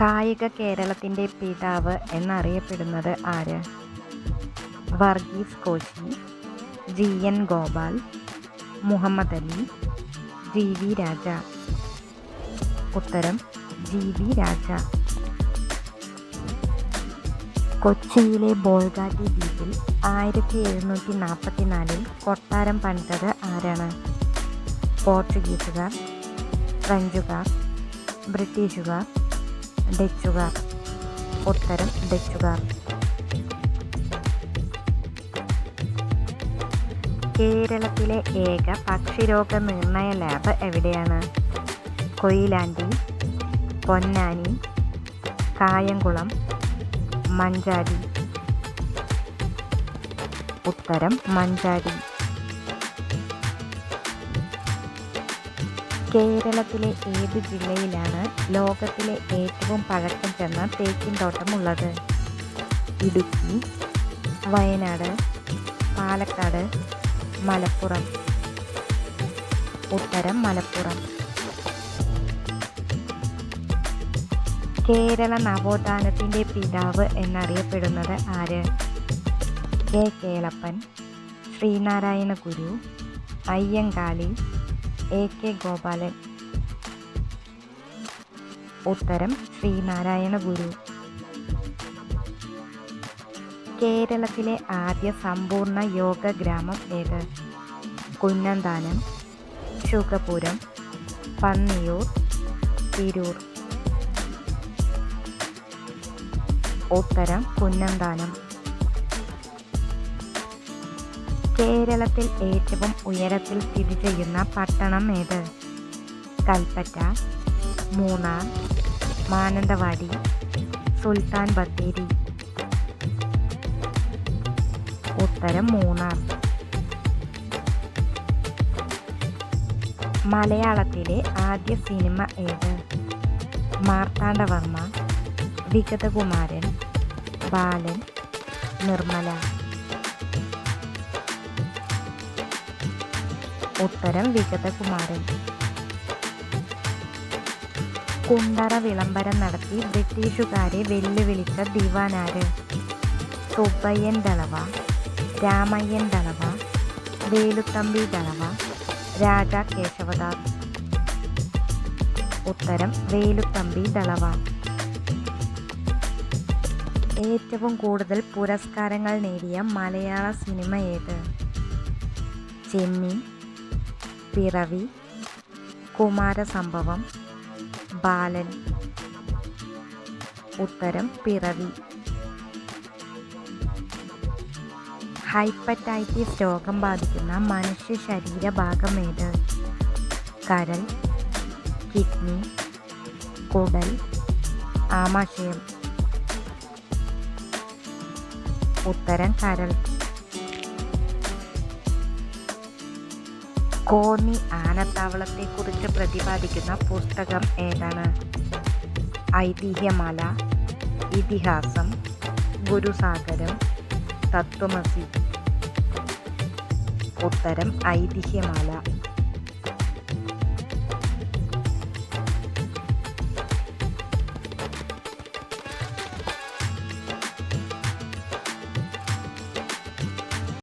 കായിക കേരളത്തിന്റെ പിതാവ് എന്നറിയപ്പെടുന്നത് ആര്? Varghese Koshy G N Gopal Muhammad Ali G V Raja. ഉത്തരം ജി വി രാജ. കൊച്ചിയിലെ ബോൾഗാട്ടി ദ്വീപിൽ ആയിരത്തി എഴുന്നൂറ്റി നാൽപ്പത്തി നാലിൽ കൊട്ടാരം പണിതത് ആരാണ്? പോർച്ചുഗീസുകാർ ഫ്രഞ്ചുകാർ ബ്രിട്ടീഷുകാർ ഡച്ചുകാർ. ഉത്തരം ഡച്ചുകാർ. കേരളത്തിലെ ഏക പക്ഷിരോഗ നിർണയ ലാബ് എവിടെയാണ്? കൊയിലാണ്ടി പൊന്നാനി കായംകുളം മഞ്ചാടി. ഉത്തരം മഞ്ചാടി. കേരളത്തിലെ ഏത് ജില്ലയിലാണ് ലോകത്തിലെ ഏറ്റവും പഴക്കം ചെന്ന തേക്കിൻ തോട്ടമുള്ളത്? ഇടുക്കി വയനാട് പാലക്കാട് മലപ്പുറം. ഉത്തരം മലപ്പുറം. കേരള നവോത്ഥാനത്തിന്റെ പിതാവ് എന്നറിയപ്പെടുന്നത് ആര്? K. Kelappan Sreenarayana Guru Ayyankali A K Gopalan. ഉത്തരം ശ്രീനാരായണ ഗുരു. കേരളത്തിലെ ആദ്യ സമ്പൂർണ യോഗ ഗ്രാമം ഏത്? കുന്നന്താനം ശുഗപുരം പന്നിയൂർ തിരൂർ. ഉത്തരം കുന്നന്താനം. കേരളത്തിൽ ഏറ്റവും ഉയരത്തിൽ സ്ഥിതി ചെയ്യുന്ന പട്ടണം ഏത്? കൽപ്പറ്റ മൂന്നാർ മാനന്തവാടി സുൽത്താൻ ബത്തേരി. ഉത്തരം മൂന്നാർ. മലയാളത്തിലെ ആദ്യ സിനിമ ഏത്? മാർത്താണ്ഡവർമ്മ വിഗതകുമാരൻ ബാലൻ നിർമ്മല. ഉത്തരം വിഗതകുമാരൻ കുണ്ടറ വിളംബരം നടത്തി ബ്രിട്ടീഷുകാരെ വെല്ലുവിളിച്ച ദിവാനാര്? സുബ്ബയ്യൻ ദളവ രാമയ്യൻ ദളവ വേലുത്തമ്പി ദളവ രാജ കേശവദാസ് ഉത്തരം വേലുത്തമ്പി ദളവ. ഏറ്റവും കൂടുതൽ പുരസ്കാരങ്ങൾ നേടിയ മലയാള സിനിമ ഏത്? ചെമ്മീൻ പിറവി കുമാരസംഭവം ബാലൻ. ഉത്തരം പിറവി. ഹൈപ്പറ്റൈറ്റിസ് രോഗം ബാധിക്കുന്ന മനുഷ്യ ശരീരഭാഗം ഏത്? കരൾ കിഡ്നി കുടൽ ആമാശയം. ഉത്തരം കരൾ. കോന്നി ആനത്താവളത്തെക്കുറിച്ച് പ്രതിപാദിക്കുന്ന പുസ്തകം ഏതാണ്? ഐതിഹ്യമാല ഇതിഹാസം ഗുരുസാഗരം തത്വമസി. ഉത്തരം ഐതിഹ്യമാല.